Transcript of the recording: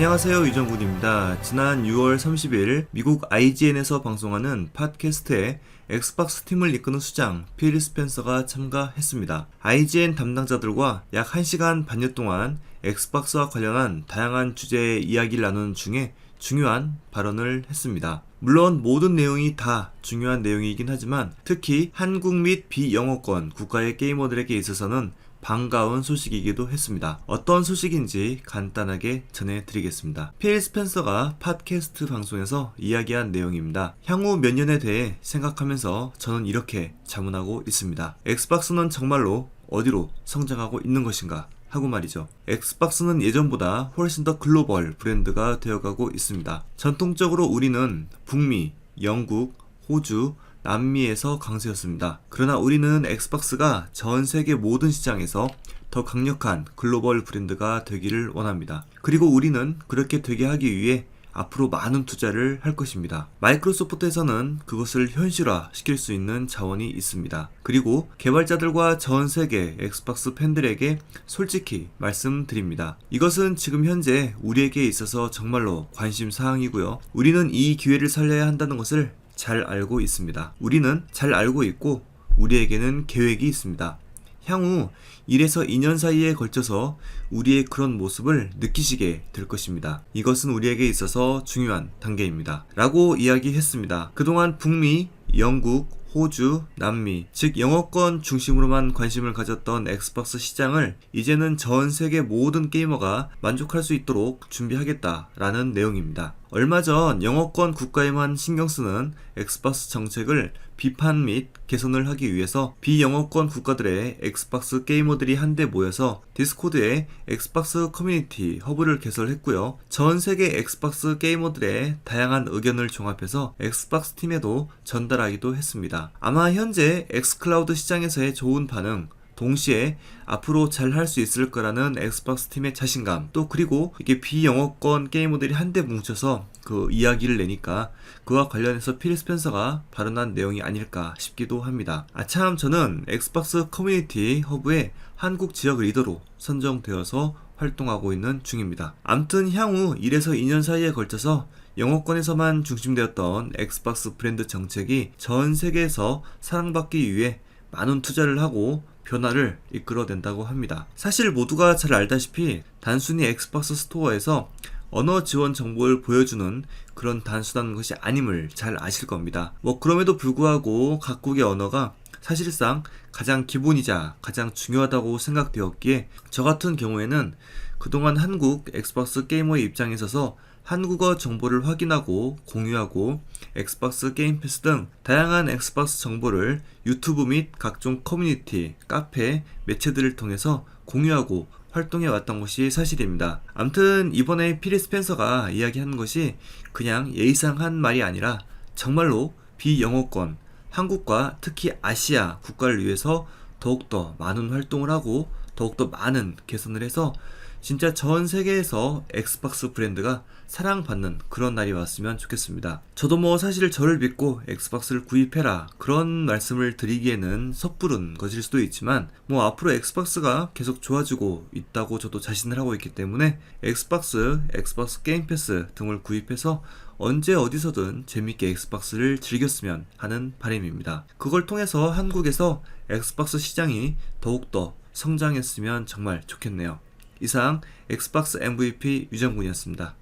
안녕하세요 유정군입니다. 지난 6월 30일 미국 IGN에서 방송하는 팟캐스트에 엑스박스 팀을 이끄는 수장 필 스펜서가 참가했습니다. IGN 담당자들과 약 1시간 반여 동안 엑스박스와 관련한 다양한 주제의 이야기를 나누는 중에 중요한 발언을 했습니다. 물론 모든 내용이 다 중요한 내용이긴 하지만 특히 한국 및 비영어권 국가의 게이머들에게 있어서는 반가운 소식이기도 했습니다. 어떤 소식인지 간단하게 전해드리겠습니다. 필 스펜서가 팟캐스트 방송에서 이야기한 내용입니다. 향후 몇 년에 대해 생각하면서 저는 이렇게 자문하고 있습니다. 엑스박스는 정말로 어디로 성장하고 있는 것인가? 하고 말이죠. 엑스박스는 예전보다 훨씬 더 글로벌 브랜드가 되어가고 있습니다. 전통적으로 우리는 북미, 영국, 호주, 남미에서 강세였습니다. 그러나 우리는 엑스박스가 전 세계 모든 시장에서 더 강력한 글로벌 브랜드가 되기를 원합니다. 그리고 우리는 그렇게 되게 하기 위해 앞으로 많은 투자를 할 것입니다. 마이크로소프트에서는 그것을 현실화 시킬 수 있는 자원이 있습니다. 그리고 개발자들과 전 세계 엑스박스 팬들에게 솔직히 말씀드립니다. 이것은 지금 현재 우리에게 있어서 정말로 관심 사항이고요. 우리는 이 기회를 살려야 한다는 것을 잘 알고 있습니다. 우리는 잘 알고 있고 우리에게는 계획이 있습니다. 향후 1에서 2년 사이에 걸쳐서 우리의 그런 모습을 느끼시게 될 것입니다. 이것은 우리에게 있어서 중요한 단계입니다. 라고 이야기했습니다. 그동안 북미, 영국, 호주, 남미, 즉 영어권 중심으로만 관심을 가졌던 엑스박스 시장을 이제는 전 세계 모든 게이머가 만족할 수 있도록 준비하겠다라는 내용입니다. 얼마 전 영어권 국가에만 신경 쓰는 엑스박스 정책을 비판 및 개선을 하기 위해서 비영어권 국가들의 엑스박스 게이머들이 한데 모여서 디스코드에 엑스박스 커뮤니티 허브를 개설했고요. 전 세계 엑스박스 게이머들의 다양한 의견을 종합해서 엑스박스 팀에도 전달하기도 했습니다. 아마 현재 엑스클라우드 시장에서의 좋은 반응, 동시에 앞으로 잘 할 수 있을 거라는 엑스박스 팀의 자신감 또 그리고 이게 비영어권 게이머들이 한데 뭉쳐서 그 이야기를 내니까 그와 관련해서 필 스펜서가 발언한 내용이 아닐까 싶기도 합니다. 아참 저는 엑스박스 커뮤니티 허브의 한국 지역 리더로 선정되어서 활동하고 있는 중입니다. 암튼 향후 1에서 2년 사이에 걸쳐서 영어권에서만 중심되었던 엑스박스 브랜드 정책이 전 세계에서 사랑받기 위해 많은 투자를 하고 변화를 이끌어낸다고 합니다. 사실 모두가 잘 알다시피 단순히 엑스박스 스토어에서 언어 지원 정보를 보여주는 그런 단순한 것이 아님을 잘 아실 겁니다. 뭐 그럼에도 불구하고 각국의 언어가 사실상 가장 기본이자 가장 중요하다고 생각되었기에 저 같은 경우에는 그동안 한국 엑스박스 게이머의 입장에 있어서 한국어 정보를 확인하고 공유하고 엑스박스 게임 패스 등 다양한 엑스박스 정보를 유튜브 및 각종 커뮤니티, 카페, 매체들을 통해서 공유하고 활동해 왔던 것이 사실입니다. 암튼 이번에 피리 스펜서가 이야기한 것이 그냥 예의상 한 말이 아니라 정말로 비영어권, 한국과 특히 아시아 국가를 위해서 더욱더 많은 활동을 하고 더욱더 많은 개선을 해서 진짜 전 세계에서 엑스박스 브랜드가 사랑받는 그런 날이 왔으면 좋겠습니다. 저도 뭐 사실 저를 믿고 엑스박스를 구입해라 그런 말씀을 드리기에는 섣부른 것일 수도 있지만 뭐 앞으로 엑스박스가 계속 좋아지고 있다고 저도 자신을 하고 있기 때문에 엑스박스, 엑스박스 게임 패스 등을 구입해서 언제 어디서든 재밌게 엑스박스를 즐겼으면 하는 바람입니다. 그걸 통해서 한국에서 엑스박스 시장이 더욱더 성장했으면 정말 좋겠네요. 이상 엑스박스 MVP 유정군이었습니다.